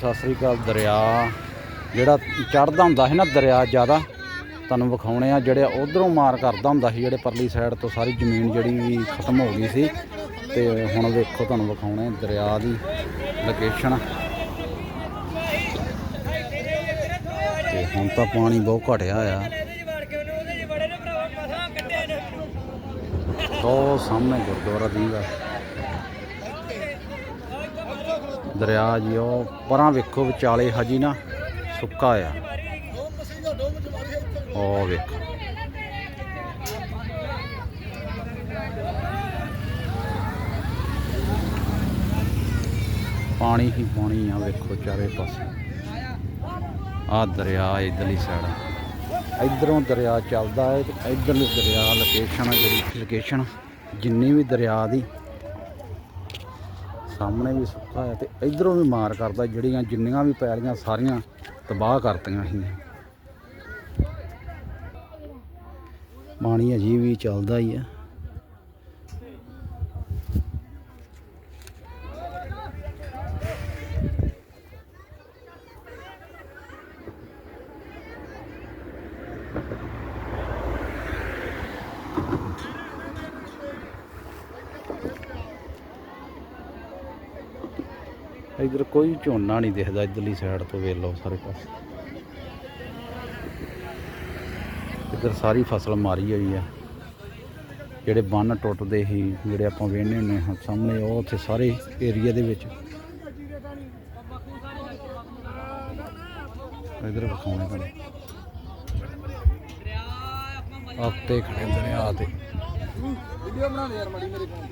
ਸਤਿ ਸ੍ਰੀ ਅਕਾਲ ਦਰਿਆ। ਜਿਹੜਾ ਚੜਦਾ ਹੁੰਦਾ ਸੀ ਨਾ ਦਰਿਆ ਜ਼ਿਆਦਾ, ਤੁਹਾਨੂੰ ਵਿਖਾਉਣੇ ਆ, ਜਿਹੜੇ ਉਧਰੋਂ ਮਾਰ ਕਰਦਾ ਹੁੰਦਾ ਸੀ, ਜਿਹੜੇ ਪਰਲੀ ਸਾਈਡ ਤੋਂ ਸਾਰੀ ਜ਼ਮੀਨ ਜਿਹੜੀ ਵੀ ਖਤਮ ਹੋ ਗਈ ਸੀ। ਤੇ ਹੁਣ ਵੇਖੋ ਤੁਹਾਨੂੰ ਵਿਖਾਉਣੇ ਦਰਿਆ ਦੀ ਲੋਕੇਸ਼ਨ ਤੇ ਹੁਣ ਤਾਂ ਪਾਣੀ ਬਹੁਤ ਘਟਿਆ ਆ। ਉਹ ਸਾਹਮਣੇ ਗੁਰਦੁਆਰਾ ਦੀਂਦਾ ਦਰਿਆ ਜੀ, ਉਹ ਪਰਾਂ ਵੇਖੋ ਵਿਚਾਲੇ ਹਜੀ ਨਾ ਸੁੱਕਾ ਆ। ਉਹ ਵੇਖੋ। ਪਾਣੀ ਹੀ ਪਾਣੀ ਆ, ਵੇਖੋ ਚਾਰੇ ਪਾਸੇ। ਆ ਦਰਿਆ ਇਧਰਲੀ ਸਾਈਡ ਇਧਰੋਂ ਦਰਿਆ ਚੱਲਦਾ ਹੈ ਤੇ ਇਧਰਲੀ ਦਰਿਆ ਲੋਕੇਸ਼ਨ ਆ ਜਿਹੜੀ ਲੋਕੇਸ਼ਨ ਜਿੰਨੀ ਵੀ ਦਰਿਆ ਦੀ ਸਾਹਮਣੇ ਵੀ ਸੁੱਕਾ ਹੈ ਤੇ ਇਧਰੋਂ ਵੀ ਮਾਰ ਕਰਦਾ, ਜਿਹੜੀਆਂ ਜਿੰਨੀਆਂ ਵੀ ਪੈਲੀਆਂ ਸਾਰੀਆਂ ਤਬਾਹ ਕਰਤੀਆਂ ਸੀ। ਪਾਣੀ ਅਜੇ ਵੀ ਚੱਲਦਾ ਹੀ ਆ। ਇਧਰ ਕੋਈ ਝੋਨਾ ਨਹੀਂ ਦਿਖਦਾ ਇਧਰਲੀ ਸਾਈਡ ਤੋਂ ਵੇਖ ਲਓ ਸਾਰੇ ਪਾਸੇ। ਇਧਰ ਸਾਰੀ ਫਸਲ ਮਾਰੀ ਹੋਈ ਆ। ਜਿਹੜੇ ਬੰਨ ਟੁੱਟਦੇ ਸੀ, ਜਿਹੜੇ ਆਪਾਂ ਵੇਖਦੇ ਹੁੰਦੇ ਹਾਂ ਸਾਹਮਣੇ, ਉਹ ਉੱਥੇ ਸਾਰੇ ਏਰੀਆ ਦੇ ਵਿੱਚ। ਇਧਰ ਵਿਖਾਉਣੇ ਤੁਹਾਨੂੰ ਆਪਤੇ ਖੜੇ ਦਰਿਆ ਤੇ ਵੀਡੀਓ ਬਣਾ ਦੇ ਯਾਰ ਮੜੀ ਮੇਰੇ ਫੋਨ